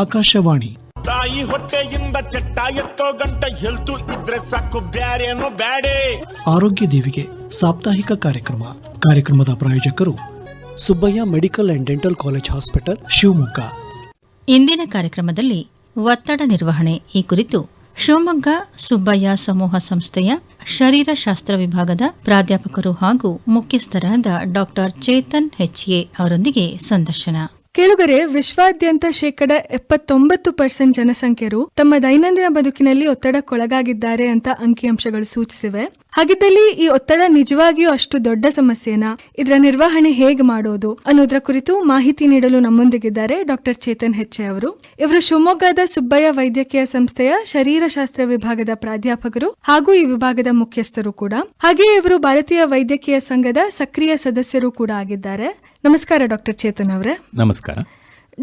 ಆಕಾಶವಾಣಿ. ತಾಯಿ ಹೊಟ್ಟೆಯಿಂದ ಚಟ್ಟ ಎತ್ತೋ ಗಂಟ ಹೆಲ್ತು ಇದ್ರೆ ಸಾಕು ಬ್ಯಾರೇನು ಬ್ಯಾಡೆ. ಆರೋಗ್ಯ ದೇವಿಗೆ ಸಾಪ್ತಾಹಿಕ ಕಾರ್ಯಕ್ರಮ. ಕಾರ್ಯಕ್ರಮದ ಪ್ರಾಯೋಜಕರು Subbaiah medical and dental college hospital Shivamogga. ಇಂದಿನ ಕಾರ್ಯಕ್ರಮದಲ್ಲಿ ಒತ್ತಡ ನಿರ್ವಹಣೆ. ಈ ಕುರಿತು ಶಿವಮೊಗ್ಗ ಸುಬ್ಬಯ್ಯ ಸಮೂಹ ಸಂಸ್ಥೆಯ ಶರೀರಶಾಸ್ತ್ರ ವಿಭಾಗದ ಪ್ರಾಧ್ಯಾಪಕರು ಹಾಗೂ ಮುಖ್ಯಸ್ಥರಾದ ಡಾಕ್ಟರ್ ಚೇತನ್ ಎಚ್ಎ ಅವರೊಂದಿಗೆ ಸಂದರ್ಶನ. ಕೇಳುಗರೆ ವಿಶ್ವಾದ್ಯಂತ ಶೇಕಡ ಎಪ್ಪತ್ತೊಂಬತ್ತು ಪರ್ಸೆಂಟ್ ಜನಸಂಖ್ಯರು ತಮ್ಮ ದೈನಂದಿನ ಬದುಕಿನಲ್ಲಿ ಒತ್ತಡಕ್ಕೊಳಗಾಗಿದ್ದಾರೆ ಅಂತ ಅಂಕಿಅಂಶಗಳು ಸೂಚಿಸಿವೆ. ಹಾಗಿದ್ದಲ್ಲಿ ಈ ಒತ್ತಡ ನಿಜವಾಗಿಯೂ ಅಷ್ಟು ದೊಡ್ಡ ಸಮಸ್ಯೆನಾ? ಇದರ ನಿರ್ವಹಣೆ ಹೇಗೆ ಮಾಡೋದು? ಅನ್ನೋದ್ರ ಕುರಿತು ಮಾಹಿತಿ ನೀಡಲು ನಮ್ಮೊಂದಿಗಿದ್ದಾರೆ ಡಾಕ್ಟರ್ ಚೇತನ್ ಹೆಚ್ಚೆ ಅವರು. ಇವರು ಶಿವಮೊಗ್ಗದ ಸುಬ್ಬಯ್ಯ ವೈದ್ಯಕೀಯ ಸಂಸ್ಥೆಯ ಶರೀರಶಾಸ್ತ್ರ ವಿಭಾಗದ ಪ್ರಾಧ್ಯಾಪಕರು ಹಾಗೂ ಈ ವಿಭಾಗದ ಮುಖ್ಯಸ್ಥರು ಕೂಡ. ಹಾಗೆಯೇ ಇವರು ಭಾರತೀಯ ವೈದ್ಯಕೀಯ ಸಂಘದ ಸಕ್ರಿಯ ಸದಸ್ಯರು ಕೂಡ ಆಗಿದ್ದಾರೆ. ನಮಸ್ಕಾರ ಡಾಕ್ಟರ್ ಚೇತನ್ ಅವರೇ. ನಮಸ್ಕಾರ.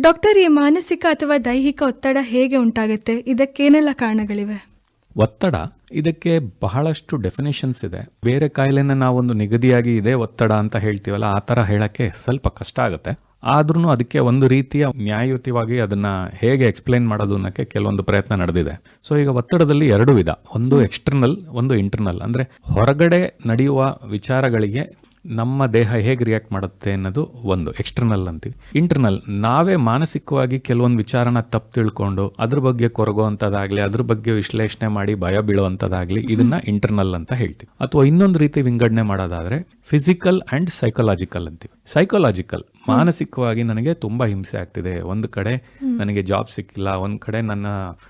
ಡಾಕ್ಟರ್ ಈ ಮಾನಸಿಕ ಅಥವಾ ದೈಹಿಕ ಒತ್ತಡ ಹೇಗೆ ಉಂಟಾಗುತ್ತೆ? ಇದಕ್ಕೇನೆಲ್ಲ ಕಾರಣಗಳಿವೆ? ಒತ್ತಡ ಇದಕ್ಕೆ ಬಹಳಷ್ಟು ಡೆಫಿನೇಷನ್ಸ್ ಇದೆ. ಬೇರೆ ಕಾಯಿಲೆನ ನಾವೊಂದು ನಿಗದಿಯಾಗಿ ಇದೆ ಒತ್ತಡ ಅಂತ ಹೇಳ್ತೀವಲ್ಲ, ಆ ಥರ ಹೇಳಕ್ಕೆ ಸ್ವಲ್ಪ ಕಷ್ಟ ಆಗುತ್ತೆ. ಆದ್ರೂ ಅದಕ್ಕೆ ಒಂದು ರೀತಿಯ ನ್ಯಾಯಯುತವಾಗಿ ಅದನ್ನ ಹೇಗೆ ಎಕ್ಸ್ಪ್ಲೈನ್ ಮಾಡೋದು ಅನ್ನೋಕ್ಕೆ ಕೆಲವೊಂದು ಪ್ರಯತ್ನ ನಡೆದಿದೆ. ಸೊ ಈಗ ಒತ್ತಡದಲ್ಲಿ ಎರಡು ವಿಧ. ಒಂದು ಎಕ್ಸ್ಟರ್ನಲ್ ಒಂದು ಇಂಟರ್ನಲ್ ಅಂದ್ರೆ ಹೊರಗಡೆ ನಡೆಯುವ ವಿಚಾರಗಳಿಗೆ ನಮ್ಮ ದೇಹ ಹೇಗೆ ರಿಯಾಕ್ಟ್ ಮಾಡುತ್ತೆ ಅನ್ನೋದು ಒಂದು ಎಕ್ಸ್ಟರ್ನಲ್ ಅಂತೀವಿ. ಇಂಟರ್ನಲ್ ನಾವೇ ಮಾನಸಿಕವಾಗಿ ಕೆಲವೊಂದು ವಿಚಾರನ ತಪ್ಪು ತಿಳ್ಕೊಂಡು ಅದ್ರ ಬಗ್ಗೆ ಕೊರಗುವಂಥದ್ದಾಗ್ಲಿ ಅದ್ರ ಬಗ್ಗೆ ವಿಶ್ಲೇಷಣೆ ಮಾಡಿ ಭಯ ಬೀಳುವಂಥದ್ದಾಗ್ಲಿ ಇದನ್ನ ಇಂಟರ್ನಲ್ ಅಂತ ಹೇಳ್ತೀವಿ. ಅಥವಾ ಇನ್ನೊಂದು ರೀತಿ ವಿಂಗಡಣೆ ಮಾಡೋದಾದ್ರೆ ಫಿಸಿಕಲ್ ಅಂಡ್ ಸೈಕಲಾಜಿಕಲ್ ಅಂತೀವಿ. ಸೈಕಲಾಜಿಕಲ್ ಮಾನಸಿಕವಾಗಿ ನನಗೆ ತುಂಬ ಹಿಂಸೆ ಆಗ್ತಿದೆ. ಒಂದು ಕಡೆ ನನಗೆ ಜಾಬ್ ಸಿಕ್ಕಿಲ್ಲ ಒಂದು ಕಡೆ ನನ್ನ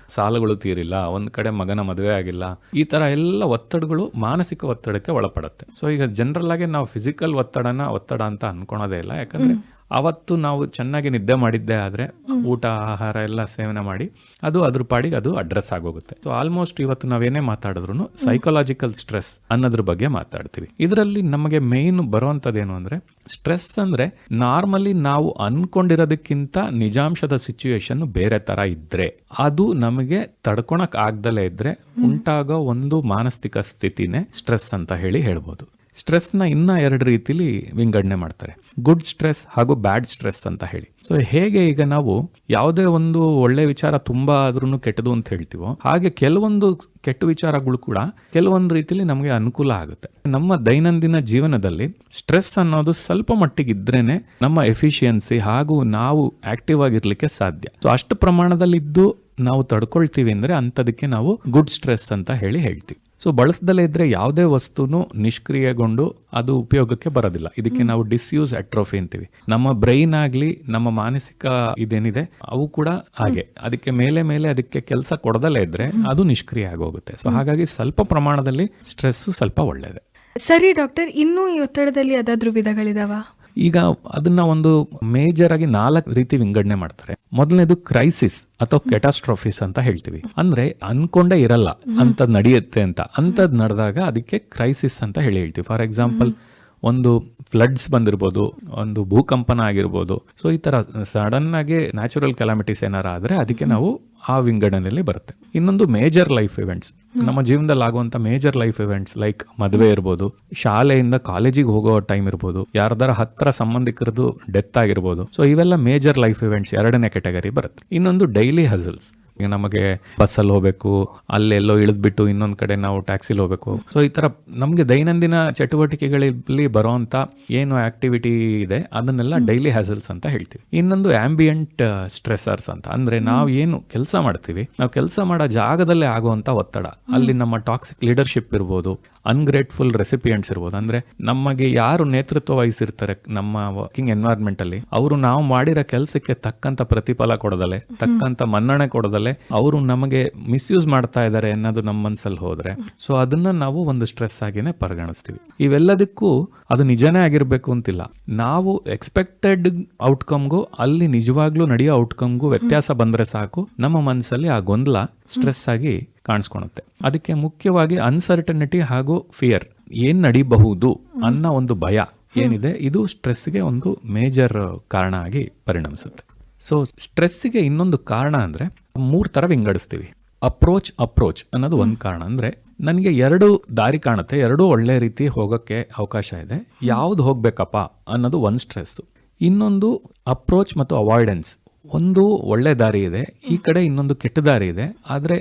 ಸಾಲಗಳು ತೀರಿಲ್ಲ ಒಂದು ಕಡೆ ಮಗನ ಮದುವೆ ಆಗಿಲ್ಲ. ಈ ತರ ಎಲ್ಲ ಒತ್ತಡಗಳು ಮಾನಸಿಕ ಒತ್ತಡಕ್ಕೆ ಒಳಪಡುತ್ತೆ. ಸೊ ಈಗ ಜನರಲ್ ಆಗಿ ನಾವು ಫಿಸಿಕಲ್ ಒತ್ತಡನ ಒತ್ತಡ ಅಂತ ಅನ್ಕೊಳೋದೇ ಇಲ್ಲ. ಯಾಕಂದ್ರೆ ಅವತ್ತು ನಾವು ಚೆನ್ನಾಗಿ ನಿದ್ದೆ ಮಾಡಿದ್ದೇ ಆದರೆ ಊಟ ಆಹಾರ ಎಲ್ಲ ಸೇವನೆ ಮಾಡಿ ಅದು ಅದ್ರ ಪಾಡಿಗೆ ಅದು ಅಡ್ರೆಸ್ ಆಗೋಗುತ್ತೆ. ಸೊ ಆಲ್ಮೋಸ್ಟ್ ಇವತ್ತು ನಾವೇನೇ ಮಾತಾಡಿದ್ರು ಸೈಕೊಲಾಜಿಕಲ್ ಸ್ಟ್ರೆಸ್ ಅನ್ನೋದ್ರ ಬಗ್ಗೆ ಮಾತಾಡ್ತೀವಿ. ಇದರಲ್ಲಿ ನಮಗೆ ಮೇನ್ ಬರುವಂಥದ್ದೇನು ಅಂದರೆ ಸ್ಟ್ರೆಸ್ ಅಂದರೆ ನಾರ್ಮಲಿ ನಾವು ಅನ್ಕೊಂಡಿರೋದಕ್ಕಿಂತ ನಿಜಾಂಶದ ಸಿಚುಯೇಷನ್ ಬೇರೆ ತರ ಇದ್ದರೆ ಅದು ನಮಗೆ ತಡ್ಕೊಳಕ್ ಆಗ್ದಲೇ ಇದ್ರೆ ಉಂಟಾಗೋ ಒಂದು ಮಾನಸಿಕ ಸ್ಥಿತಿನೇ ಸ್ಟ್ರೆಸ್ ಅಂತ ಹೇಳಿ ಹೇಳ್ಬೋದು. ಸ್ಟ್ರೆಸ್ನ ಇನ್ನ ಎರಡು ರೀತಿಲಿ ವಿಂಗಡಣೆ ಮಾಡ್ತಾರೆ. ಗುಡ್ ಸ್ಟ್ರೆಸ್ ಹಾಗೂ ಬ್ಯಾಡ್ ಸ್ಟ್ರೆಸ್ ಅಂತ ಹೇಳಿ. ಸೊ ಹೇಗೆ ಈಗ ನಾವು ಯಾವುದೇ ಒಂದು ಒಳ್ಳೆ ವಿಚಾರ ತುಂಬಾ ಆದ್ರೂ ಕೆಟ್ಟದು ಅಂತ ಹೇಳ್ತೀವೋ, ಹಾಗೆ ಕೆಲವೊಂದು ಕೆಟ್ಟ ವಿಚಾರಗಳು ಕೂಡ ಕೆಲವೊಂದು ರೀತಿಲಿ ನಮಗೆ ಅನುಕೂಲ ಆಗುತ್ತೆ. ನಮ್ಮ ದೈನಂದಿನ ಜೀವನದಲ್ಲಿ ಸ್ಟ್ರೆಸ್ ಅನ್ನೋದು ಸ್ವಲ್ಪ ಮಟ್ಟಿಗೆ ಇದ್ರೇನೆ ನಮ್ಮ ಎಫಿಷಿಯನ್ಸಿ ಹಾಗೂ ನಾವು ಆಕ್ಟಿವ್ ಆಗಿರ್ಲಿಕ್ಕೆ ಸಾಧ್ಯ. ಸೊ ಅಷ್ಟು ಪ್ರಮಾಣದಲ್ಲಿ ಇದ್ದು ನಾವು ತಡ್ಕೊಳ್ತೀವಿ ಅಂದ್ರೆ ಅಂಥದಕ್ಕೆ ನಾವು ಗುಡ್ ಸ್ಟ್ರೆಸ್ ಅಂತ ಹೇಳಿ ಹೇಳ್ತೀವಿ. ಸೊ ಬಳಸದಲ್ಲೇ ಇದ್ರೆ ಯಾವುದೇ ವಸ್ತುನು ನಿಷ್ಕ್ರಿಯಗೊಂಡು ಅದು ಉಪಯೋಗಕ್ಕೆ ಬರೋದಿಲ್ಲ. ಇದಕ್ಕೆ ನಾವು ಡಿಸ್ಯೂಸ್ ಅಟ್ರೋಫಿ ಅಂತೀವಿ. ನಮ್ಮ ಬ್ರೈನ್ ಆಗಲಿ ನಮ್ಮ ಮಾನಸಿಕ ಇದೇನಿದೆ ಅವು ಕೂಡ ಹಾಗೆ. ಅದಕ್ಕೆ ಮೇಲೆ ಮೇಲೆ ಅದಕ್ಕೆ ಕೆಲಸ ಕೊಡದಲ್ಲೇ ಇದ್ರೆ ಅದು ನಿಷ್ಕ್ರಿಯ ಆಗೋಗುತ್ತೆ. ಸೊ ಹಾಗಾಗಿ ಸ್ವಲ್ಪ ಪ್ರಮಾಣದಲ್ಲಿ ಸ್ಟ್ರೆಸ್ ಸ್ವಲ್ಪ ಒಳ್ಳೇದೆ. ಸರಿ ಡಾಕ್ಟರ್ ಇನ್ನೂ ಈ ಒತ್ತಡದಲ್ಲಿ ಅದಾದ್ರೂ ವಿಧಗಳಿದಾವ? ಈಗ ಅದನ್ನ ಒಂದು ಮೇಜರ್ ಆಗಿ ನಾಲ್ಕು ರೀತಿ ವಿಂಗಡಣೆ ಮಾಡ್ತಾರೆ. ಮೊದಲನೇದು ಕ್ರೈಸಿಸ್ ಅಥವಾ ಕೆಟಾಸ್ಟ್ರೋಫಿಸ್ ಅಂತ ಹೇಳ್ತೀವಿ. ಅಂದ್ರೆ ಅನ್ಕೊಂಡೇ ಇರಲ್ಲ ಅಂತ ನಡೆಯುತ್ತೆ ಅಂತ. ಅಂತದ್ ನಡೆದಾಗ ಅದಕ್ಕೆ ಕ್ರೈಸಿಸ್ ಅಂತ ಹೇಳಿ ಹೇಳ್ತೀವಿ. ಫಾರ್ ಎಕ್ಸಾಂಪಲ್ ಒಂದು ಫ್ಲಡ್ಸ್ ಬಂದಿರ್ಬೋದು, ಒಂದು ಭೂಕಂಪನ ಆಗಿರ್ಬೋದು. ಸೊ ಈ ತರ ಸಡನ್ ಆಗಿ ನ್ಯಾಚುರಲ್ ಕೆಲಾಮಿಟೀಸ್ ಏನಾರ ಆದ್ರೆ ಅದಕ್ಕೆ ನಾವು ಆ ವಿಂಗಡಣೆಯಲ್ಲಿ ಬರುತ್ತೆ. ಇನ್ನೊಂದು ಮೇಜರ್ ಲೈಫ್ ಇವೆಂಟ್ಸ್ ನಮ್ಮ ಜೀವನದಲ್ಲಿ ಆಗುವಂತ ಮೇಜರ್ ಲೈಫ್ ಇವೆಂಟ್ಸ್ ಲೈಕ್ ಮದುವೆ ಇರ್ಬೋದು, ಶಾಲೆಯಿಂದ ಕಾಲೇಜಿಗೆ ಹೋಗೋ ಟೈಮ್ ಇರ್ಬೋದು, ಯಾರ್ದಾರ ಹತ್ರ ಸಂಬಂಧಿಕರದು ಡೆತ್ ಆಗಿರ್ಬೋದು. ಸೊ ಇವೆಲ್ಲ ಮೇಜರ್ ಲೈಫ್ ಇವೆಂಟ್ಸ್ ಎರಡನೇ ಕ್ಯಾಟಗರಿ ಬರುತ್ತೆ. ಇನ್ನೊಂದು ಡೈಲಿ ಹಸಲ್ಸ್ ನಮಗೆ ಬಸ್ಸಲ್ಲಿ ಹೋಗಬೇಕು ಅಲ್ಲೆಲ್ಲೋ ಇಳಿದ್ಬಿಟ್ಟು ಇನ್ನೊಂದು ಕಡೆ ನಾವು ಟ್ಯಾಕ್ಸಿಲಿ ಹೋಗಬೇಕು. ಸೊ ಈ ತರ ನಮಗೆ ದೈನಂದಿನ ಚಟುವಟಿಕೆಗಳಲ್ಲಿ ಬರೋವಂಥ ಏನು ಆಕ್ಟಿವಿಟಿ ಇದೆ ಅದನ್ನೆಲ್ಲ ಡೈಲಿ ಹ್ಯಾಸಲ್ಸ್ ಅಂತ ಹೇಳ್ತೀವಿ. ಇನ್ನೊಂದು ಆಂಬಿಯಂಟ್ ಸ್ಟ್ರೆಸರ್ಸ್ ಅಂತ ಅಂದ್ರೆ ನಾವು ಏನು ಕೆಲಸ ಮಾಡ್ತೀವಿ ನಾವು ಕೆಲಸ ಮಾಡೋ ಜಾಗದಲ್ಲೇ ಆಗುವಂಥ ಒತ್ತಡ. ಅಲ್ಲಿ ನಮ್ಮ ಟಾಕ್ಸಿಕ್ ಲೀಡರ್ಶಿಪ್ ಇರ್ಬೋದು ಅನ್ಗ್ರೇಟ್ಫುಲ್ ರೆಸಿಪಿಯೆಂಟ್ಸ್ ಇರ್ಬೋದು ಅಂದ್ರೆ ನಮಗೆ ಯಾರು ನೇತೃತ್ವ ವಹಿಸಿರ್ತಾರೆ ನಮ್ಮ ವರ್ಕಿಂಗ್ ಎನ್ವೈರ್ಮೆಂಟಲ್ಲಿ ಅವರು ನಾವು ಮಾಡಿರೋ ಕೆಲಸಕ್ಕೆ ತಕ್ಕಂತ ಪ್ರತಿಫಲ ಕೊಡದಲೆ ತಕ್ಕಂತ ಮನ್ನಣೆ ಕೊಡದಲೆ ಅವರು ನಮಗೆ ಮಿಸ್ಯೂಸ್ ಮಾಡ್ತಾ ಇದ್ದಾರೆ ಅನ್ನೋದು ನಮ್ಮ ಮನ್ಸಲ್ಲಿ ಹೋದ್ರೆ. ಸೊ ಅದನ್ನ ನಾವು ಒಂದು ಸ್ಟ್ರೆಸ್ ಆಗಿನೇ ಪರಿಗಣಿಸ್ತೀವಿ. ಇವೆಲ್ಲದಕ್ಕೂ ಅದು ನಿಜನೇ ಆಗಿರ್ಬೇಕು ಅಂತಿಲ್ಲ. ನಾವು ಎಕ್ಸ್ಪೆಕ್ಟೆಡ್ ಔಟ್ಕಮ್ಗೂ ಅಲ್ಲಿ ನಿಜವಾಗ್ಲೂ ನಡೆಯೋ ಔಟ್ಕಮ್ಗೂ ವ್ಯತ್ಯಾಸ ಬಂದ್ರೆ ಸಾಕು. ನಮ್ಮ ಮನಸ್ಸಲ್ಲಿ ಆ ಗೊಂದಲ ಸ್ಟ್ರೆಸ್ ಆಗಿ ಕಾಣಿಸ್ಕೊಳುತ್ತೆ ಅದಕ್ಕೆ ಮುಖ್ಯವಾಗಿ ಅನ್ಸರ್ಟನಿಟಿ ಹಾಗೂ ಫಿಯರ್ ಏನ್ ನಡಿಬಹುದು ಅನ್ನೋ ಒಂದು ಭಯ ಏನಿದೆ, ಇದು ಸ್ಟ್ರೆಸ್ಗೆ ಒಂದು ಮೇಜರ್ ಕಾರಣ ಆಗಿ ಪರಿಣಮಿಸುತ್ತೆ. ಸೊ ಸ್ಟ್ರೆಸ್ಸಿಗೆ ಇನ್ನೊಂದು ಕಾರಣ ಅಂದರೆ ಮೂರು ಥರ ವಿಂಗಡಿಸ್ತೀವಿ. ಅಪ್ರೋಚ್ ಅಪ್ರೋಚ್ ಅನ್ನೋದು ಒಂದು ಕಾರಣ ಅಂದರೆ ನನಗೆ ಎರಡು ದಾರಿ ಕಾಣುತ್ತೆ ಎರಡೂ ಒಳ್ಳೆ ರೀತಿ ಹೋಗೋಕ್ಕೆ ಅವಕಾಶ ಇದೆ. ಯಾವುದು ಹೋಗಬೇಕಪ್ಪ ಅನ್ನೋದು ಒಂದು ಸ್ಟ್ರೆಸ್ಸು ಇನ್ನೊಂದು ಅಪ್ರೋಚ್ ಮತ್ತು ಅವಾಯ್ಡೆನ್ಸ್ ಒಂದು ಒಳ್ಳೆ ದಾರಿ ಇದೆ ಈ ಕಡೆ ಇನ್ನೊಂದು ಕೆಟ್ಟ ದಾರಿ ಇದೆ. ಆದರೆ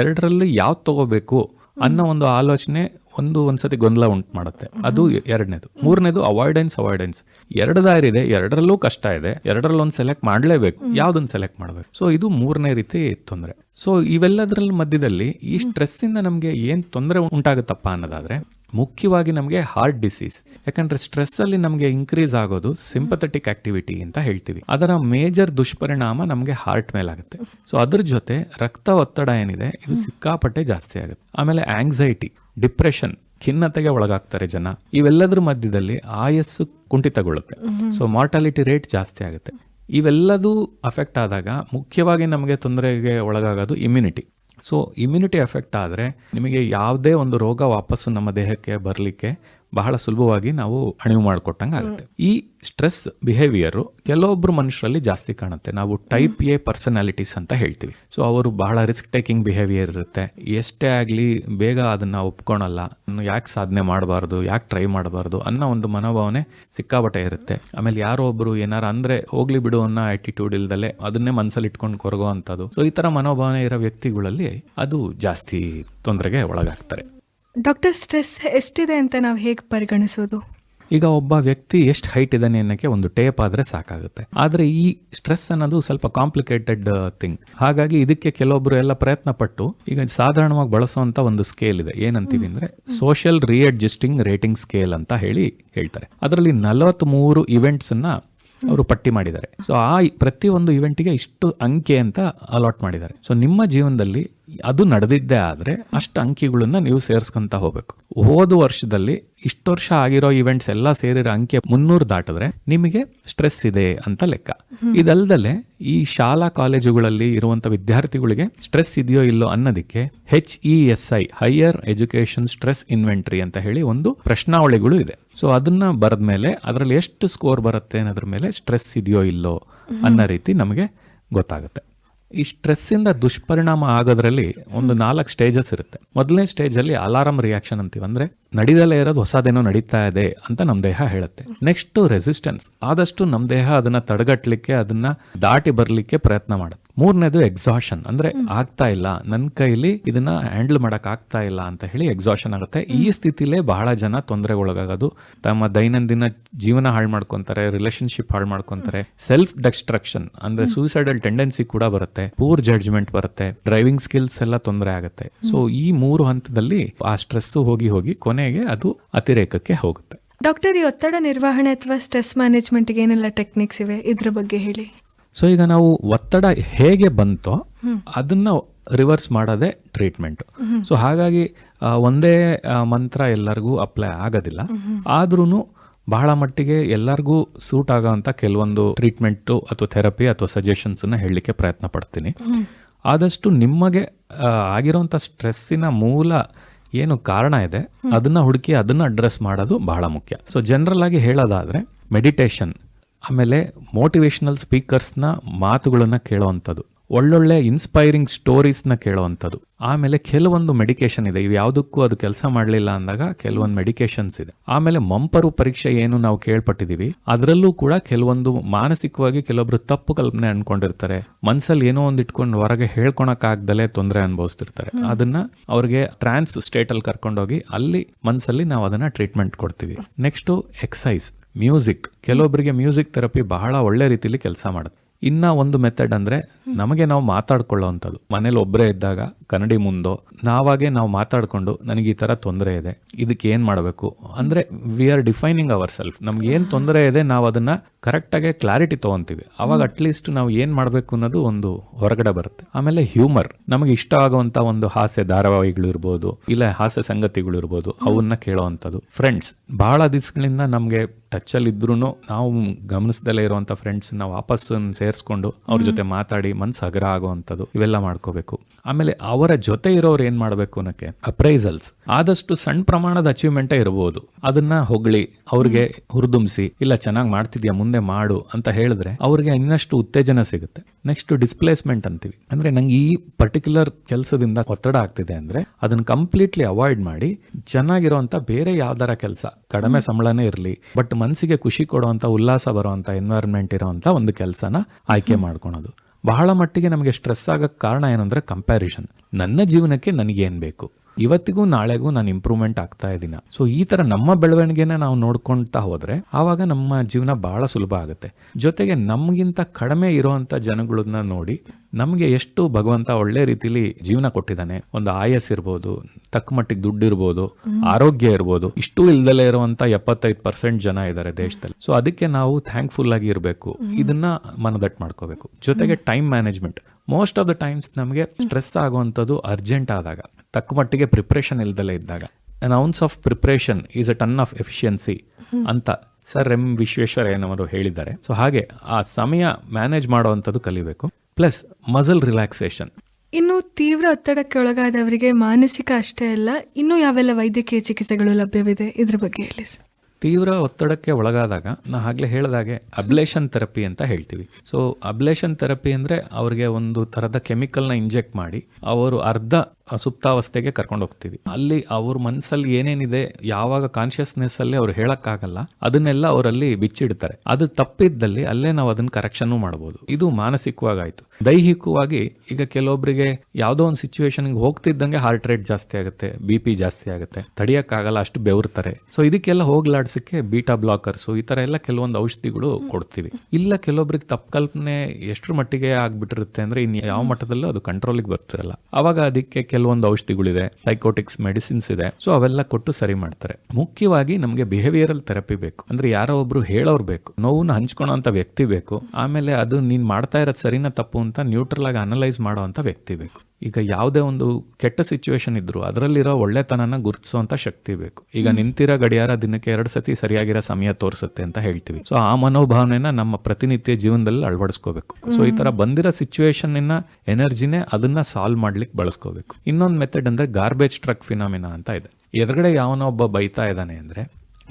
ಎರಡರಲ್ಲಿ ಯಾವ್ದು ತಗೋಬೇಕು ಅನ್ನೋ ಒಂದು ಆಲೋಚನೆ ಒಂದು ಒಂದ್ಸತಿ ಗೊಂದಲ ಉಂಟು ಮಾಡುತ್ತೆ. ಅದು ಎರಡನೇದು. ಮೂರನೇದು ಅವಾಯ್ಡೆನ್ಸ್ ಅವಾಯ್ಡೆನ್ಸ್ ಎರಡು ದಾರಿ ಇದೆ ಎರಡರಲ್ಲೂ ಕಷ್ಟ ಇದೆ. ಎರಡರಲ್ಲಿ ಒಂದು ಸೆಲೆಕ್ಟ್ ಮಾಡಲೇಬೇಕು ಯಾವ್ದೊಂದು ಸೆಲೆಕ್ಟ್ ಮಾಡಬೇಕು? ಸೊ ಇದು ಮೂರನೇ ರೀತಿ ತೊಂದರೆ. ಸೊ ಇವೆಲ್ಲದರಲ್ಲಿ ಮಧ್ಯದಲ್ಲಿ ಈ ಸ್ಟ್ರೆಸ್ ಇಂದ ನಮಗೆ ಏನು ತೊಂದರೆ ಉಂಟಾಗುತ್ತಪ್ಪ ಅನ್ನೋದಾದ್ರೆ ಮುಖ್ಯವಾಗಿ ನಮಗೆ ಹಾರ್ಟ್ ಡಿಸೀಸ್ ಯಾಕಂದ್ರೆ ಸ್ಟ್ರೆಸ್ ಅಲ್ಲಿ ನಮಗೆ ಇನ್ಕ್ರೀಸ್ ಆಗೋದು ಸಿಂಪಥೆಟಿಕ್ ಆಕ್ಟಿವಿಟಿ ಅಂತ ಹೇಳ್ತೀವಿ. ಅದರ ಮೇಜರ್ ದುಷ್ಪರಿಣಾಮ ನಮಗೆ ಹಾರ್ಟ್ ಮೇಲಾಗುತ್ತೆ. ಸೊ ಅದ್ರ ಜೊತೆ ರಕ್ತ ಒತ್ತಡ ಏನಿದೆ, ಇದು ಸಿಕ್ಕಾಪಟ್ಟೆ ಜಾಸ್ತಿ ಆಗುತ್ತೆ. ಆಮೇಲೆ ಆಂಗ್ಸೈಟಿ ಡಿಪ್ರೆಷನ್ ಖಿನ್ನತೆಗೆ ಒಳಗಾಗ್ತಾರೆ ಜನ. ಇವೆಲ್ಲದ್ರ ಮಧ್ಯದಲ್ಲಿ ಆಯಸ್ಸು ಕುಂಠಿತಗೊಳ್ಳುತ್ತೆ. ಸೊ ಮಾರ್ಟಾಲಿಟಿ ರೇಟ್ ಜಾಸ್ತಿ ಆಗುತ್ತೆ. ಇವೆಲ್ಲದೂ ಅಫೆಕ್ಟ್ ಆದಾಗ ಮುಖ್ಯವಾಗಿ ನಮಗೆ ತೊಂದರೆಗೆ ಒಳಗಾಗೋದು ಇಮ್ಯುನಿಟಿ ಸೊ ಇಮ್ಯುನಿಟಿ ಎಫೆಕ್ಟ್ ಆದರೆ ನಿಮಗೆ ಯಾವುದೇ ಒಂದು ರೋಗ ವಾಪಸ್ಸು ನಮ್ಮ ದೇಹಕ್ಕೆ ಬರಲಿಕ್ಕೆ ಬಹಳ ಸುಲಭವಾಗಿ ನಾವು ಅಣಿವು ಮಾಡಿಕೊಟ್ಟಂಗೆ ಆಗುತ್ತೆ. ಈ ಸ್ಟ್ರೆಸ್ ಬಿಹೇವಿಯರು ಕೆಲವೊಬ್ಬರು ಮನುಷ್ಯರಲ್ಲಿ ಜಾಸ್ತಿ ಕಾಣುತ್ತೆ. ನಾವು ಟೈಪ್ ಎ ಪರ್ಸನಾಲಿಟೀಸ್ ಅಂತ ಹೇಳ್ತೀವಿ. ಸೊ ಅವರು ಬಹಳ ರಿಸ್ಕ್ ಟೇಕಿಂಗ್ ಬಿಹೇವಿಯರ್ ಇರುತ್ತೆ. ಎಷ್ಟೇ ಆಗಲಿ ಬೇಗ ಅದನ್ನ ಒಪ್ಕೊಳಲ್ಲ. ಯಾಕೆ ಸಾಧನೆ ಮಾಡಬಾರ್ದು ಯಾಕೆ ಟ್ರೈ ಮಾಡಬಾರ್ದು ಅನ್ನೋ ಒಂದು ಮನೋಭಾವನೆ ಸಿಕ್ಕಾಬಟ್ಟೆ ಇರುತ್ತೆ. ಆಮೇಲೆ ಯಾರೋ ಒಬ್ರು ಏನಾರ ಅಂದ್ರೆ ಹೋಗ್ಲಿ ಬಿಡು ಅನ್ನೋ ಆಟಿಟ್ಯೂಡ್ ಇಲ್ದಲೆ ಅದನ್ನೇ ಮನಸ್ಸಲ್ಲಿ ಇಟ್ಕೊಂಡು ಕೊರಗೋ ಅಂಥದ್ದು. ಸೊ ಈ ತರ ಮನೋಭಾವನೆ ಇರೋ ವ್ಯಕ್ತಿಗಳಲ್ಲಿ ಅದು ಜಾಸ್ತಿ ತೊಂದರೆಗೆ ಒಳಗಾಗ್ತಾರೆ. ಡಾಕ್ಟರ್ ಸ್ಟ್ರೆಸ್ ಎಷ್ಟಿದೆ ಅಂತ ನಾವು ಹೇಗೆ ಪರಿಗಣಿಸೋದು? ಈಗ ಒಬ್ಬ ವ್ಯಕ್ತಿ ಎಷ್ಟು ಹೈಟ್ ಇದ್ದಾನೆ ಅನ್ನೋಕ್ಕೆ ಒಂದು ಟೇಪ್ ಆದರೆ ಸಾಕಾಗುತ್ತೆ. ಆದರೆ ಈ ಸ್ಟ್ರೆಸ್ ಅನ್ನೋದು ಸ್ವಲ್ಪ ಕಾಂಪ್ಲಿಕೇಟೆಡ್ ಥಿಂಗ್ ಹಾಗಾಗಿ ಇದಕ್ಕೆ ಕೆಲವೊಬ್ರು ಎಲ್ಲ ಪ್ರಯತ್ನ ಪಟ್ಟು ಈಗ ಸಾಧಾರಣವಾಗಿ ಬಳಸುವಂಥ ಒಂದು ಸ್ಕೇಲ್ ಇದೆ. ಏನಂತೀವಿ ಅಂದ್ರೆ ಸೋಷಿಯಲ್ ರಿಅಡ್ಜಸ್ಟಿಂಗ್ ರೇಟಿಂಗ್ ಸ್ಕೇಲ್ ಅಂತ ಹೇಳಿ ಹೇಳ್ತಾರೆ. ಅದರಲ್ಲಿ ನಲವತ್ತ್ ಮೂರು ಇವೆಂಟ್ಸ್ ಅನ್ನ ಅವರು ಪಟ್ಟಿ ಮಾಡಿದ್ದಾರೆ. ಸೊ ಆ ಪ್ರತಿಯೊಂದು ಇವೆಂಟಿಗೆ ಇಷ್ಟು ಅಂಕೆ ಅಂತ ಅಲಾಟ್ ಮಾಡಿದ್ದಾರೆ. ಸೊ ನಿಮ್ಮ ಜೀವನದಲ್ಲಿ ಅದು ನಡೆದಿದ್ದೇ ಆದರೆ ಅಷ್ಟು ಅಂಕಿಗಳನ್ನ ನೀವು ಸೇರಿಸ್ಕೊಂತ ಹೋಗಬೇಕು. ಹೋದ ವರ್ಷದಲ್ಲಿ ಇಷ್ಟು ವರ್ಷ ಆಗಿರೋ ಇವೆಂಟ್ಸ್ ಎಲ್ಲ ಸೇರಿರೋ ಅಂಕೆ ಮುನ್ನೂರು ದಾಟಿದ್ರೆ ನಿಮಗೆ ಸ್ಟ್ರೆಸ್ ಇದೆ ಅಂತ ಲೆಕ್ಕ. ಇದಲ್ದಲೆ ಈ ಶಾಲಾ ಕಾಲೇಜುಗಳಲ್ಲಿ ಇರುವಂತ ವಿದ್ಯಾರ್ಥಿಗಳಿಗೆ ಸ್ಟ್ರೆಸ್ ಇದೆಯೋ ಇಲ್ಲೋ ಅನ್ನೋದಕ್ಕೆ H E S I higher education stress inventory ಅಂತ ಹೇಳಿ ಒಂದು ಪ್ರಶ್ನಾವಳಿಗಳು ಇದೆ. ಸೊ ಅದನ್ನ ಬರೆದ್ಮೇಲೆ ಅದರಲ್ಲಿ ಎಷ್ಟು ಸ್ಕೋರ್ ಬರುತ್ತೆ ಅನ್ನೋದ್ರ ಮೇಲೆ ಸ್ಟ್ರೆಸ್ ಇದೆಯೋ ಇಲ್ಲೋ ಅನ್ನೋ ರೀತಿ ನಮಗೆ ಗೊತ್ತಾಗುತ್ತೆ. ಈ ಸ್ಟ್ರೆಸ್ಸಿಂದ ದುಷ್ಪರಿಣಾಮ ಆಗೋದ್ರಲ್ಲಿ ಒಂದು ನಾಲ್ಕು ಸ್ಟೇಜಸ್ ಇರುತ್ತೆ. ಮೊದಲನೇ ಸ್ಟೇಜಲ್ಲಿ ಅಲಾರಂ ರಿಯಾಕ್ಷನ್ ಅಂತೀವಿ. ಅಂದ್ರೆ ನಡೀದಲ್ಲೇ ಇರೋದು ಹೊಸದೇನೋ ನಡೀತಾ ಇದೆ ಅಂತ ನಮ್ಮ ದೇಹ ಹೇಳುತ್ತೆ. ನೆಕ್ಸ್ಟ್ ರೆಸಿಸ್ಟೆನ್ಸ್ ಆದಷ್ಟು ನಮ್ಮ ದೇಹ ಅದನ್ನ ತಡೆಗಟ್ಟಲಿಕ್ಕೆ ಅದನ್ನ ದಾಟಿ ಬರಲಿಕ್ಕೆ ಪ್ರಯತ್ನ ಮಾಡುತ್ತೆ. ಮೂರನೇದು ಎಕ್ಸಾಷನ್ ಅಂದ್ರೆ ಆಗ್ತಾ ಇಲ್ಲ. ನನ್ನ ಕೈಲಿ ಇದನ್ನ ಹ್ಯಾಂಡಲ್ ಮಾಡಕ್ ಆಗ್ತಾ ಇಲ್ಲ ಅಂತ ಹೇಳಿ ಎಕ್ಸಾಷನ್ ಆಗುತ್ತೆ. ಈ ಸ್ಥಿತಿಲೇ ಬಹಳ ಜನ ತೊಂದರೆಗೊಳಗಾಗೋದು. ತಮ್ಮ ದೈನಂದಿನ ಜೀವನ ಹಾಳು ಮಾಡ್ಕೊಂತಾರೆ ರಿಲೇಶನ್ಶಿಪ್ ಹಾಳು ಮಾಡ್ಕೊಂತಾರೆ. ಸೆಲ್ಫ್ ಡೆಸ್ಟ್ರಕ್ಷನ್ ಅಂದ್ರೆ ಸೂಸೈಡಲ್ ಟೆಂಡೆನ್ಸಿ ಕೂಡ ಬರುತ್ತೆ. ಪೂರ್ ಜಡ್ಜ್ಮೆಂಟ್ ಬರುತ್ತೆ. ಡ್ರೈವಿಂಗ್ ಸ್ಕಿಲ್ಸ್ ಎಲ್ಲ ತೊಂದರೆ ಆಗುತ್ತೆ. ಸೊ ಈ ಮೂರು ಹಂತದಲ್ಲಿ ಆ ಸ್ಟ್ರೆಸ್ ಹೋಗಿ ಹೋಗಿ ಕೊನೆಗೆ ಅದು ಅತಿರೇಕಕ್ಕೆ ಹೋಗುತ್ತೆ. ಡಾಕ್ಟರ್ ಈ ಒತ್ತಡ ನಿರ್ವಹಣೆ ಅಥವಾ ಸ್ಟ್ರೆಸ್ ಮ್ಯಾನೇಜ್ಮೆಂಟ್ಗೆ ಏನೆಲ್ಲ ಟೆಕ್ನಿಕ್ಸ್ ಇವೆ? ಇದ್ರ ಬಗ್ಗೆ ಹೇಳಿ. ಸೊ ಈಗ ನಾವು ಒತ್ತಡ ಹೇಗೆ ಬಂತೋ ಅದನ್ನ ರಿವರ್ಸ್ ಮಾಡೋದೇ ಟ್ರೀಟ್ಮೆಂಟ್ ಸೊ ಹಾಗಾಗಿ ಒಂದೇ ಮಂತ್ರ ಎಲ್ಲರಿಗೂ ಅಪ್ಲೈ ಆಗೋದಿಲ್ಲ. ಆದ್ರೂ ಬಹಳ ಮಟ್ಟಿಗೆ ಎಲ್ಲರಿಗೂ ಸೂಟ್ ಆಗೋವಂಥ ಕೆಲವೊಂದು ಟ್ರೀಟ್ಮೆಂಟು ಅಥವಾ ಥೆರಪಿ ಅಥವಾ ಸಜೆಷನ್ಸ್ ಅನ್ನ ಹೇಳಲಿಕ್ಕೆ ಪ್ರಯತ್ನ ಪಡ್ತೀನಿ. ಆದಷ್ಟು ನಿಮಗೆ ಆಗಿರೋಂಥ ಸ್ಟ್ರೆಸ್ಸಿನ ಮೂಲ ಏನು ಕಾರಣ ಇದೆ ಅದನ್ನ ಹುಡುಕಿ ಅದನ್ನ ಅಡ್ರೆಸ್ ಮಾಡೋದು ಬಹಳ ಮುಖ್ಯ. ಸೊ ಜನರಲ್ ಆಗಿ ಹೇಳೋದಾದ್ರೆ ಮೆಡಿಟೇಷನ್ ಆಮೇಲೆ ಮೋಟಿವೇಶ್ನಲ್ ಸ್ಪೀಕರ್ಸ್ನ ಮಾತುಗಳನ್ನು ಕೇಳೋವಂಥದ್ದು. ಒಳ್ಳೊಳ್ಳೆ ಇನ್ಸ್ಪೈರಿಂಗ್ ಸ್ಟೋರೀಸ್ನ ಕೇಳೋವಂಥದ್ದು. ಆಮೇಲೆ ಕೆಲವೊಂದು ಮೆಡಿಕೇಶನ್ ಇದೆ. ಇವು ಯಾವುದಕ್ಕೂ ಅದು ಕೆಲಸ ಮಾಡಲಿಲ್ಲ ಅಂದಾಗ ಕೆಲವೊಂದು ಮೆಡಿಕೇಶನ್ಸ್ ಇದೆ. ಆಮೇಲೆ ಮಂಪರು ಪರೀಕ್ಷೆ ಏನು ನಾವು ಕೇಳ್ಪಟ್ಟಿದ್ದೀವಿ ಅದರಲ್ಲೂ ಕೂಡ ಕೆಲವೊಂದು ಮಾನಸಿಕವಾಗಿ ಕೆಲವೊಬ್ರು ತಪ್ಪು ಕಲ್ಪನೆ ಅನ್ಕೊಂಡಿರ್ತಾರೆ. ಮನ್ಸಲ್ಲಿ ಏನೋ ಒಂದು ಇಟ್ಕೊಂಡು ಹೊರಗೆ ಹೇಳ್ಕೊಳಕ್ಕಾಗ್ದಲೇ ತೊಂದರೆ ಅನುಭವಿಸ್ತಿರ್ತಾರೆ. ಅದನ್ನ ಅವ್ರಿಗೆ ಟ್ರಾನ್ಸ್ ಸ್ಟೇಟಲ್ಲಿ ಕರ್ಕೊಂಡೋಗಿ ಅಲ್ಲಿ ಮನ್ಸಲ್ಲಿ ನಾವು ಅದನ್ನ ಟ್ರೀಟ್ಮೆಂಟ್ ಕೊಡ್ತೀವಿ. ನೆಕ್ಸ್ಟ್ ಎಕ್ಸೈಸ್ ಮ್ಯೂಸಿಕ್ ಕೆಲವೊಬ್ಬರಿಗೆ ಮ್ಯೂಸಿಕ್ ಥೆರಪಿ ಬಹಳ ಒಳ್ಳೆ ರೀತಿಯಲ್ಲಿ ಕೆಲಸ ಮಾಡುತ್ತೆ. ಇನ್ನ ಒಂದು ಮೆಥಡ್ ಅಂದ್ರೆ ನಮಗೆ ನಾವು ಮಾತಾಡ್ಕೊಳ್ಳೋವಂಥದ್ದು ಮನೇಲಿ ಒಬ್ಬರೇ ಇದ್ದಾಗ ಕನ್ನಡಿ ಮುಂದೋ, ನಾವಾಗೆ ನಾವು ಮಾತಾಡಿಕೊಂಡು ನನಗೆ ಈ ಥರ ತೊಂದರೆ ಇದೆ, ಇದಕ್ಕೆ ಏನು ಮಾಡಬೇಕು? ಅಂದರೆ we are defining our self ನಮ್ಗೆ ಏನು ತೊಂದರೆ ಇದೆ, ನಾವು ಅದನ್ನು ಕರೆಕ್ಟಾಗಿ ಕ್ಲಾರಿಟಿ ತೊಗೊತೀವಿ. ಅವಾಗ ಅಟ್ಲೀಸ್ಟ್ ನಾವು ಏನು ಮಾಡಬೇಕು ಅನ್ನೋದು ಒಂದು ಹೊರಗಡೆ ಬರುತ್ತೆ. ಆಮೇಲೆ ಹ್ಯೂಮರ್ ನಮಗೆ ಇಷ್ಟ ಆಗುವಂಥ ಒಂದು ಹಾಸ್ಯ ಧಾರಾವಾಹಿಗಳು ಇರ್ಬೋದು, ಇಲ್ಲ ಹಾಸ್ಯ ಸಂಗತಿಗಳು ಇರ್ಬೋದು, ಅವನ್ನ ಕೇಳೋವಂಥದ್ದು. ಫ್ರೆಂಡ್ಸ್ ಭಾಳ ದಿವಸಗಳಿಂದ ನಮಗೆ ಟಚ್ಚಲ್ಲಿ ಇದ್ರೂ ನಾವು ಗಮನಿಸದಲ್ಲೇ ಇರುವಂಥ ಫ್ರೆಂಡ್ಸ್ನ ವಾಪಸ್ ಸೇರಿಸ್ಕೊಂಡು ಅವ್ರ ಜೊತೆ ಮಾತಾಡಿ ಮನ್ಸು ಹಗರ ಆಗುವಂಥದ್ದು ಇವೆಲ್ಲ ಮಾಡ್ಕೋಬೇಕು. ಆಮೇಲೆ ಅವರ ಜೊತೆ ಇರೋರು ಏನ್ ಮಾಡಬೇಕು ಅನ್ನಕ್ಕೆ? ಅಪ್ರೈಸಲ್ಸ್. ಆದಷ್ಟು ಸಣ್ಣ ಪ್ರಮಾಣದ ಅಚೀವ್ಮೆಂಟೇ ಇರಬಹುದು ಅದನ್ನ ಹೊಗಳಿ, ಅವ್ರಿಗೆ ಹುರಿದುಂಬಿಸಿ ಇಲ್ಲ, ಚೆನ್ನಾಗಿ ಮಾಡ್ತಿದ್ಯಾ, ಮುಂದೆ ಮಾಡು ಅಂತ ಹೇಳಿದ್ರೆ ಅವ್ರಿಗೆ ಇನ್ನಷ್ಟು ಉತ್ತೇಜನ ಸಿಗುತ್ತೆ. ನೆಕ್ಸ್ಟ್ ಡಿಸ್ಪ್ಲೇಸ್ಮೆಂಟ್ ಅಂತೀವಿ. ಅಂದ್ರೆ ನಂಗೆ ಈ ಪರ್ಟಿಕ್ಯುಲರ್ ಕೆಲಸದಿಂದ ಒತ್ತಡ ಆಗ್ತಿದೆ ಅಂದ್ರೆ ಅದನ್ನ ಕಂಪ್ಲೀಟ್ಲಿ ಅವಾಯ್ಡ್ ಮಾಡಿ ಚೆನ್ನಾಗಿರುವಂತ ಬೇರೆ ಯಾವ್ದಾರ ಕೆಲಸ. ಕಡಿಮೆ ಸಂಬಳನೇ ಇರಲಿ ಬಟ್ ಮನಸ್ಸಿಗೆ ಖುಷಿ ಕೊಡುವಂತ ಉಲ್ಲಾಸ ಬರುವಂತ ಎನ್ವೈರನ್ಮೆಂಟ್ ಇರುವಂತ ಒಂದು ಕೆಲಸನ ಆಯ್ಕೆ ಮಾಡ್ಕೊಳೋದು. ಬಹಳ ಮಟ್ಟಿಗೆ ನಮಗೆ ಸ್ಟ್ರೆಸ್ ಆಗೋಕ್ಕೆ ಕಾರಣ ಏನು ಅಂದ್ರೆ ಕಂಪ್ಯಾರಿಸನ್ ನನ್ನ ಜೀವನಕ್ಕೆ ನನಗೇನು ಬೇಕು? ಇವತ್ತಿಗೂ ನಾಳೆಗೂ ನಾನು ಇಂಪ್ರೂವ್ಮೆಂಟ್ ಆಗ್ತಾ ಇದ್ದೀನ. ಸೊ ಈ ತರ ನಮ್ಮ ಬೆಳವಣಿಗೆನ ನಾವು ನೋಡ್ಕೊಂತಾ ಹೋದ್ರೆ ಆವಾಗ ನಮ್ಮ ಜೀವನ ಬಹಳ ಸುಲಭ ಆಗುತ್ತೆ. ಜೊತೆಗೆ ನಮಗಿಂತ ಕಡಿಮೆ ಇರುವಂತ ಜನಗಳನ್ನ ನೋಡಿ ನಮಗೆ ಎಷ್ಟು ಭಗವಂತ ಒಳ್ಳೆ ರೀತಿಲಿ ಜೀವನ ಕೊಟ್ಟಿದ್ದಾನೆ. ಒಂದು ಆಯಸ್ ಇರ್ಬೋದು ತಕ್ಕ ಮಟ್ಟಿಗೆ ದುಡ್ಡು ಇರ್ಬೋದು ಆರೋಗ್ಯ ಇರ್ಬೋದು ಇಷ್ಟು ಇಲ್ದಲೆ ಇರುವಂತ ಎಪ್ಪತ್ತೈದು ಪರ್ಸೆಂಟ್ ಜನ ಇದ್ದಾರೆ ದೇಶದಲ್ಲಿ. ಸೊ ಅದಕ್ಕೆ ನಾವು ಥ್ಯಾಂಕ್ಫುಲ್ ಆಗಿ ಇರಬೇಕು. ಇದನ್ನ ಮನದಟ್ಟು ಮಾಡ್ಕೋಬೇಕು. ಜೊತೆಗೆ time management most of the times ನಮಗೆ ಸ್ಟ್ರೆಸ್ ಆಗುವಂಥದ್ದು ಅರ್ಜೆಂಟ್ ಆದಾಗ, ತಕ್ಕ ಮಟ್ಟಿಗೆ ಪ್ರಿಪ್ರೇಷನ್ ಇಲ್ದಲೇ ಇದ್ದಾಗ. An ounce of preparation is a ton of efficiency ಅಂತ ಸರ್ ಎಂ ವಿಶ್ವೇಶ್ವರಯ್ಯನವರು ಹೇಳಿದ್ದಾರೆ. ಸೊ ಹಾಗೆ ಆ ಸಮಯ ಮ್ಯಾನೇಜ್ ಮಾಡುವಂಥದ್ದು ಕಲಿಬೇಕು. ಪ್ಲಸ್ ಮಸಲ್ ರಿಲ್ಯಾಕ್ಸೇಷನ್ ಇನ್ನು ತೀವ್ರ ಒತ್ತಡಕ್ಕೆ ಒಳಗಾದವರಿಗೆ ಮಾನಸಿಕ ಅಷ್ಟೇ ಅಲ್ಲ, ಇನ್ನೂ ಯಾವೆಲ್ಲ ವೈದ್ಯಕೀಯ ಚಿಕಿತ್ಸೆಗಳು ಲಭ್ಯವಿದೆ? ಇದ್ರ ಬಗ್ಗೆ ಹೇಳಿ ಸರ್. ತೀವ್ರ ಒತ್ತಡಕ್ಕೆ ಒಳಗಾದಾಗ ನಾ ಆಗ್ಲೇ ಹೇಳಿದಾಗೆ ಅಬ್ಲೇಷನ್ ಥೆರಪಿ ಅಂತ ಹೇಳ್ತೀವಿ. ಸೊ ಅಬ್ಲೇಷನ್ ಥೆರಪಿ ಅಂದ್ರೆ ಅವ್ರಿಗೆ ಒಂದು ತರದ ಕೆಮಿಕಲ್ನ ಇಂಜೆಕ್ಟ್ ಮಾಡಿ, ಅವರು ಅರ್ಧ ಸುಪ್ತಾವಸ್ಥೆಗೆ ಕರ್ಕೊಂಡು ಹೋಗ್ತೀವಿ. ಅಲ್ಲಿ ಅವ್ರ ಮನಸ್ಸಲ್ಲಿ ಏನೇನಿದೆ ಯಾವಾಗ ಕಾನ್ಶಿಯಸ್ನೆಸ್ ಅಲ್ಲಿ ಅವ್ರು ಹೇಳಕ್ಕಾಗಲ್ಲ ಅದನ್ನೆಲ್ಲ ಅವರಲ್ಲಿ ಬಿಚ್ಚಿಡ್ತಾರೆ. ಅದು ತಪ್ಪಿದ್ದಲ್ಲಿ ಅಲ್ಲೇ ನಾವು ಅದನ್ನ ಕರೆಕ್ಷನ್ ಮಾಡಬಹುದು ಇದು ಮಾನಸಿಕವಾಗಾಯ್ತು. ದೈಹಿಕವಾಗಿ ಈಗ ಕೆಲವೊಬ್ಬರಿಗೆ ಯಾವುದೋ ಒಂದು ಸಿಚುವೇಶನ್ ಹೋಗ್ತಿದ್ದಂಗೆ ಹಾರ್ಟ್ ರೇಟ್ ಜಾಸ್ತಿ ಆಗುತ್ತೆ ಬಿ ಪಿ ಜಾಸ್ತಿ ಆಗುತ್ತೆ ತಡಿಯಕ್ಕಾಗಲ್ಲ ಅಷ್ಟು ಬೆವರ್ತಾರೆ. ಸೊ ಇದಕ್ಕೆಲ್ಲ ಹೋಗ್ಲಾಡ್ಸಕ್ಕೆ ಬೀಟಾ ಬ್ಲಾಕರ್ಸ್ ಈ ತರ ಎಲ್ಲ ಕೆಲವೊಂದು ಔಷಧಿಗಳು ಕೊಡ್ತೀವಿ. ಇಲ್ಲ ಕೆಲವೊಬ್ರಿಗೆ ತಪ್ಪು ಕಲ್ಪನೆ ಎಷ್ಟರ ಮಟ್ಟಿಗೆ ಆಗ್ಬಿಟ್ಟಿರುತ್ತೆ ಅಂದ್ರೆ ಇನ್ ಯಾವ ಮಟ್ಟದಲ್ಲೂ ಅದು ಕಂಟ್ರೋಲಿಗೆ ಬರ್ತಿರಲ್ಲ. ಅವಾಗ ಅದಕ್ಕೆ ಕೆಲವೊಂದು ಔಷಧಿಗಳಿದೆ ಸೈಕೋಟಿಕ್ಸ್ ಮೆಡಿಸಿನ್ಸ್ ಇದೆ. ಸೊ ಅವೆಲ್ಲ ಕೊಟ್ಟು ಸರಿ ಮಾಡ್ತಾರೆ. ಮುಖ್ಯವಾಗಿ ನಮಗೆ ಬಿಹೇವಿಯರಲ್ ಥೆರಪಿ ಬೇಕು. ಅಂದ್ರೆ ಯಾರೋ ಒಬ್ರು ಹೇಳೋರು ಬೇಕು. ನೋವನ್ನ ಅಂತ ವ್ಯಕ್ತಿ ಬೇಕು. ಆಮೇಲೆ ಅದು ನೀನ್ ಮಾಡ್ತಾ ಇರೋದು ಸರಿನ ತಪ್ಪು ಅಂತ ನ್ಯೂಟ್ರಲ್ ಆಗಿ ಅನಲೈಸ್ ಮಾಡೋವಂಥ ವ್ಯಕ್ತಿ ಬೇಕು. ಈಗ ಯಾವುದೇ ಒಂದು ಕೆಟ್ಟ ಸಿಚುವೇಶನ್ ಇದ್ರು ಅದರಲ್ಲಿರೋ ಒಳ್ಳೆತನನ ಗುರುತಿಸುವಂತ ಶಕ್ತಿ ಬೇಕು. ಈಗ ನಿಂತಿರೋ ಗಡಿಯಾರ ದಿನಕ್ಕೆ ಎರಡು ಸತಿ ಸರಿಯಾಗಿರೋ ಸಮಯ ತೋರಿಸುತ್ತೆ ಅಂತ ಹೇಳ್ತೀವಿ. ಸೊ ಆ ಮನೋಭಾವನೆನ ನಮ್ಮ ಪ್ರತಿನಿತ್ಯ ಜೀವನದಲ್ಲಿ ಅಳವಡಿಸ್ಕೋಬೇಕು. ಸೊ ಈ ತರ ಬಂದಿರೋ ಸಿಚುವೇಶನ್ ಎನರ್ಜಿನೇ ಅದನ್ನ ಸಾಲ್ವ್ ಮಾಡ್ಲಿಕ್ಕೆ ಬಳಸ್ಕೋಬೇಕು. ಇನ್ನೊಂದು ಮೆಥಡ್ ಅಂದರೆ ಗಾರ್ಬೇಜ್ ಟ್ರಕ್ ಫಿನಾಮಿನಾ ಅಂತ ಇದೆ. ಎದುರುಗಡೆ ಯಾವನೋ ಒಬ್ಬ ಬೈತಾ ಇದ್ದಾನೆ ಅಂದರೆ,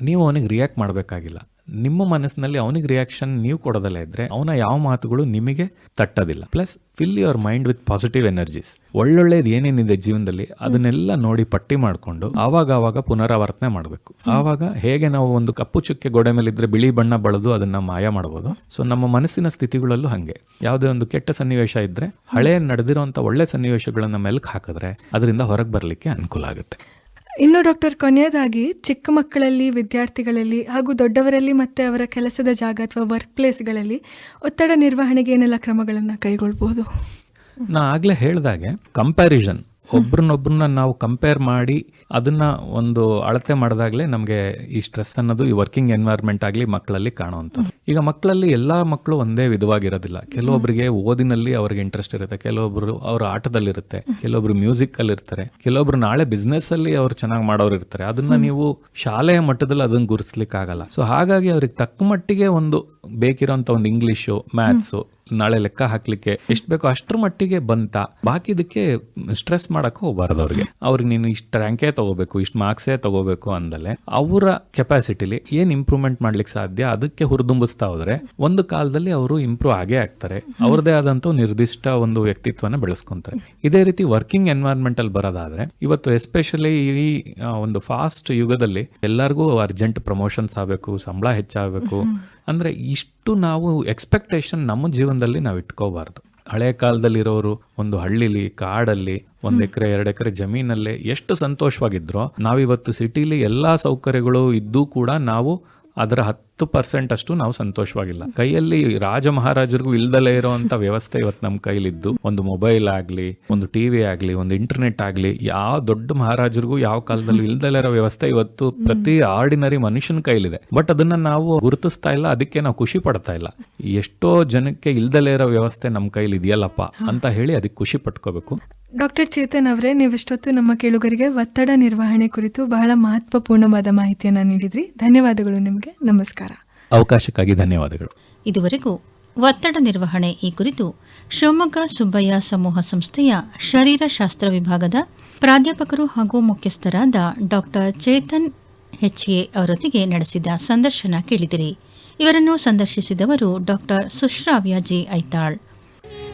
ನೀವು ಅವನಿಗೆ ರಿಯಾಕ್ಟ್ ಮಾಡಬೇಕಾಗಿಲ್ಲ. ನಿಮ್ಮ ಮನಸ್ಸಿನಲ್ಲಿ ಅವನಿಗೆ ರಿಯಾಕ್ಷನ್ ನೀವು ಕೊಡೋದಲ್ಲ ಇದ್ರೆ ಅವನ ಯಾವ ಮಾತುಗಳು ನಿಮಗೆ ತಟ್ಟೋದಿಲ್ಲ. Plus fill your mind with positive energies ಒಳ್ಳೊಳ್ಳೇದು ಏನೇನಿದೆ ಜೀವನದಲ್ಲಿ, ಅದನ್ನೆಲ್ಲ ನೋಡಿ ಪಟ್ಟಿ ಮಾಡಿಕೊಂಡು ಆವಾಗ ಆವಾಗ ಪುನರಾವರ್ತನೆ ಮಾಡಬೇಕು. ಆವಾಗ ಹೇಗೆ ನಾವು ಒಂದು ಕಪ್ಪು ಚುಕ್ಕೆ ಗೋಡೆ ಮೇಲೆ ಇದ್ರೆ ಬಿಳಿ ಬಣ್ಣ ಬಳದು ಅದನ್ನ ಮಾಯ ಮಾಡಬಹುದು ಸೊ ನಮ್ಮ ಮನಸ್ಸಿನ ಸ್ಥಿತಿಗಳಲ್ಲೂ ಹಂಗೆ. ಯಾವುದೇ ಒಂದು ಕೆಟ್ಟ ಸನ್ನಿವೇಶ ಇದ್ರೆ ಹಳೆ ನಡೆದಿರುವಂತ ಒಳ್ಳೆ ಸನ್ನಿವೇಶಗಳನ್ನ ಮೆಲ್ಕ್ ಹಾಕಿದ್ರೆ ಅದರಿಂದ ಹೊರಗೆ ಬರಲಿಕ್ಕೆ ಅನುಕೂಲ ಆಗುತ್ತೆ. ಇನ್ನು ಡಾಕ್ಟರ್ ಕೊನೆಯದಾಗಿ ಚಿಕ್ಕ ಮಕ್ಕಳಲ್ಲಿ ವಿದ್ಯಾರ್ಥಿಗಳಲ್ಲಿ ಹಾಗೂ ದೊಡ್ಡವರಲ್ಲಿ ಮತ್ತೆ ಅವರ ಕೆಲಸದ ಜಾಗ ಅಥವಾ ವರ್ಕ್ ಪ್ಲೇಸ್ಗಳಲ್ಲಿ ಒತ್ತಡ ನಿರ್ವಹಣೆಗೆ ಏನೆಲ್ಲ ಕ್ರಮಗಳನ್ನು ಕೈಗೊಳ್ಬೋದು ನಾ ಆಗಲೇ ಹೇಳಿದಾಗೆ ಕಂಪ್ಯಾರಿಸನ್ ಒಬ್ರನ್ನೊಬ್ರನ್ನ ನಾವು ಕಂಪೇರ್ ಮಾಡಿ ಅದನ್ನ ಒಂದು ಅಳತೆ ಮಾಡಿದಾಗಲೇ ನಮಗೆ ಈ ಸ್ಟ್ರೆಸ್ ಅನ್ನೋದು ಈ ವರ್ಕಿಂಗ್ ಎನ್ವೈರ್ಮೆಂಟ್ ಆಗಲಿ ಮಕ್ಕಳಲ್ಲಿ ಕಾಣುವಂತ ಈಗ ಮಕ್ಕಳಲ್ಲಿ ಎಲ್ಲಾ ಮಕ್ಕಳು ಒಂದೇ ವಿಧವಾಗಿರೋದಿಲ್ಲ. ಕೆಲವೊಬ್ಬರಿಗೆ ಓದಿನಲ್ಲಿ ಅವ್ರಿಗೆ ಇಂಟ್ರೆಸ್ಟ್ ಇರುತ್ತೆ ಕೆಲವೊಬ್ಬರು ಅವ್ರ ಆಟದಲ್ಲಿರುತ್ತೆ ಕೆಲವೊಬ್ರು ಮ್ಯೂಸಿಕ್ ಅಲ್ಲಿ ಇರ್ತಾರೆ ಕೆಲವೊಬ್ರು ನಾಳೆ ಬಿಸ್ನೆಸ್ ಅಲ್ಲಿ ಅವ್ರು ಚೆನ್ನಾಗಿ ಮಾಡೋರು ಇರ್ತಾರೆ. ಅದನ್ನ ನೀವು ಶಾಲೆಯ ಮಟ್ಟದಲ್ಲಿ ಅದನ್ನ ಗುರುತಿಸ್ಲಿಕ್ಕೆ ಆಗಲ್ಲ ಸೊ ಹಾಗಾಗಿ ಅವ್ರಿಗೆ ತಕ್ಕ ಮಟ್ಟಿಗೆ ಒಂದು ಬೇಕಿರೋಂಥ ಒಂದು ಇಂಗ್ಲೀಷು ಮ್ಯಾಥ್ಸು ನಾಳೆ ಲೆಕ್ಕ ಹಾಕ್ಲಿಕ್ಕೆ ಎಷ್ಟು ಬೇಕೋ ಅಷ್ಟರ ಮಟ್ಟಿಗೆ ಬಂತ. ಬಾಕಿದಕ್ಕೆ ಸ್ಟ್ರೆಸ್ ಮಾಡಕ್ಕೆ ಹೋಗಬಾರ್ದು ಅವ್ರಿಗೆ. ಅವ್ರಿಗೆ ನೀನು ಇಷ್ಟು ರ್ಯಾಂಕೇ ತಗೋಬೇಕು, ಇಷ್ಟು ಮಾರ್ಕ್ಸೇ ತಗೋಬೇಕು ಅಂದಲೆ ಅವರ ಕೆಪಾಸಿಟಿಲಿ ಏನ್ ಇಂಪ್ರೂವ್ಮೆಂಟ್ ಮಾಡ್ಲಿಕ್ಕೆ ಸಾಧ್ಯ ಅದಕ್ಕೆ ಹುರಿದುಂಬಿಸ್ತಾ ಹೋದ್ರೆ ಒಂದು ಕಾಲದಲ್ಲಿ ಅವರು ಇಂಪ್ರೂವ್ ಆಗೇ ಆಗ್ತಾರೆ. ಅವ್ರದೇ ಆದಂತ ನಿರ್ದಿಷ್ಟ ಒಂದು ವ್ಯಕ್ತಿತ್ವನ ಬೆಳೆಸ್ಕೊಂತಾರೆ. ಇದೇ ರೀತಿ ವರ್ಕಿಂಗ್ ಎನ್ವೈರ್ಮೆಂಟ್ ಅಲ್ಲಿ ಬರೋದಾದ್ರೆ ಇವತ್ತು ಎಸ್ಪೆಷಲಿ ಈ ಒಂದು ಫಾಸ್ಟ್ ಯುಗದಲ್ಲಿ ಎಲ್ಲರಿಗೂ ಅರ್ಜೆಂಟ್ ಪ್ರಮೋಷನ್ಸ್ ಆಗಬೇಕು, ಸಂಬಳ ಹೆಚ್ಚಾಗಬೇಕು. ಅಂದ್ರೆ ಇಷ್ಟು ನಾವು ಎಕ್ಸ್ಪೆಕ್ಟೇಷನ್ ನಮ್ಮ ಜೀವನದಲ್ಲಿ ನಾವು ಇಟ್ಕೋಬಾರ್ದು. ಹಳೆ ಕಾಲದಲ್ಲಿರೋರು ಒಂದು ಹಳ್ಳಿಲಿ ಕಾಡಲ್ಲಿ ಒಂದು ಎಕರೆ ಎರಡು ಎಕರೆ ಜಮೀನಲ್ಲೇ ಎಷ್ಟು ಸಂತೋಷವಾಗಿದ್ರೋ ನಾವಿವತ್ತು ಸಿಟಿಲಿ ಎಲ್ಲ ಸೌಕರ್ಯಗಳು ಇದ್ದೂ ಕೂಡ ನಾವು ಅದರ ಹತ್ತು ಪರ್ಸೆಂಟ್ ಅಷ್ಟು ನಾವು ಸಂತೋಷವಾಗಿಲ್ಲ. ಕೈಯಲ್ಲಿ ರಾಜ ಮಹಾರಾಜರಿಗೂ ಇಲ್ದಲೇ ಇರುವಂತ ವ್ಯವಸ್ಥೆ ಇವತ್ತು ನಮ್ಮ ಕೈಲಿದ್ದು. ಒಂದು ಮೊಬೈಲ್ ಆಗಲಿ ಒಂದು ಟಿವಿ ಆಗಲಿ ಒಂದು ಇಂಟರ್ನೆಟ್ ಆಗಲಿ ಯಾವ ದೊಡ್ಡ ಮಹಾರಾಜರಿಗೂ ಯಾವ ಕಾಲದಲ್ಲಿ ಇಲ್ದಲೇ ಇರೋ ವ್ಯವಸ್ಥೆ ಇವತ್ತು ಪ್ರತಿ ಆರ್ಡಿನರಿ ಮನುಷ್ಯನ ಕೈಲಿದೆ. ಬಟ್ ಅದನ್ನ ನಾವು ಗುರುತಿಸ್ತಾ ಇಲ್ಲ ಅದಕ್ಕೆ ನಾವು ಖುಷಿ ಪಡ್ತಾ ಇಲ್ಲ. ಎಷ್ಟೋ ಜನಕ್ಕೆ ಇಲ್ದಲೇ ಇರೋ ವ್ಯವಸ್ಥೆ ನಮ್ಮ ಕೈಲಿ ಇದೆಯಲ್ಲಪ್ಪ ಅಂತ ಹೇಳಿ ಅದಕ್ಕೆ ಖುಷಿ ಪಟ್ಕೋಬೇಕು. ಡಾಕ್ಟರ್ ಚೇತನ್ ಅವರೇ ನೀವಿಷ್ಟೊತ್ತು ನಮ್ಮ ಕೇಳುಗರಿಗೆ ಒತ್ತಡ ನಿರ್ವಹಣೆ ಕುರಿತು ಬಹಳ ಮಹತ್ವಪೂರ್ಣವಾದ ಮಾಹಿತಿಯನ್ನು ನೀಡಿದ್ರಿ. ಧನ್ಯವಾದಗಳು ನಿಮಗೆ. ನಮಸ್ಕಾರ. ಅವಕಾಶಕ್ಕಾಗಿ ಧನ್ಯವಾದಗಳು. ಇದುವರೆಗೂ ಒತ್ತಡ ನಿರ್ವಹಣೆ ಈ ಕುರಿತು ಶಿವಮೊಗ್ಗ ಸುಬ್ಬಯ್ಯ ಸಮೂಹ ಸಂಸ್ಥೆಯ ಶರೀರಶಾಸ್ತ್ರ ವಿಭಾಗದ ಪ್ರಾಧ್ಯಾಪಕರು ಹಾಗೂ ಮುಖ್ಯಸ್ಥರಾದ ಡಾಕ್ಟರ್ ಚೇತನ್ ಎಚ್ಎ ಅವರೊಂದಿಗೆ ನಡೆಸಿದ ಸಂದರ್ಶನ ಕೇಳಿದಿರಿ. ಇವರನ್ನು ಸಂದರ್ಶಿಸಿದವರು ಡಾಕ್ಟರ್ ಸುಶ್ರಾವ್ಯಾಜಿ ಐತಾಳ್.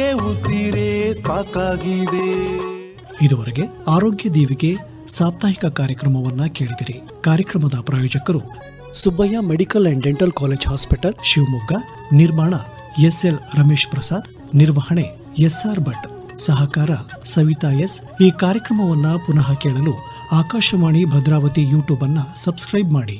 ಅಪ್ಪನ್ಗೆ ಉಸಿರೇ ಸಾಕಾಗಿದೆ. ಇದುವರೆಗೆ ಆರೋಗ್ಯ ದೀವಿಗೆ ಸಾಪ್ತಾಹಿಕ ಕಾರ್ಯಕ್ರಮವನ್ನ ಕೇಳಿದಿರಿ. ಕಾರ್ಯಕ್ರಮದ ಪ್ರಾಯೋಜಕರು Subbaiah medical and dental college hospital, Shivamogga, ನಿರ್ಮಾಣ ಎಸ್ಎಲ್ ರಮೇಶ್ ಪ್ರಸಾದ್, ನಿರ್ವಹಣೆ ಎಸ್ಆರ್ ಭಟ್, ಸಹಕಾರ ಸವಿತಾ ಎಸ್. ಈ ಕಾರ್ಯಕ್ರಮವನ್ನ ಪುನಃ ಕೇಳಲು ಆಕಾಶವಾಣಿ ಭದ್ರಾವತಿ ಯೂಟ್ಯೂಬ್ ಅನ್ನ ಸಬ್ಸ್ಕ್ರೈಬ್ ಮಾಡಿ.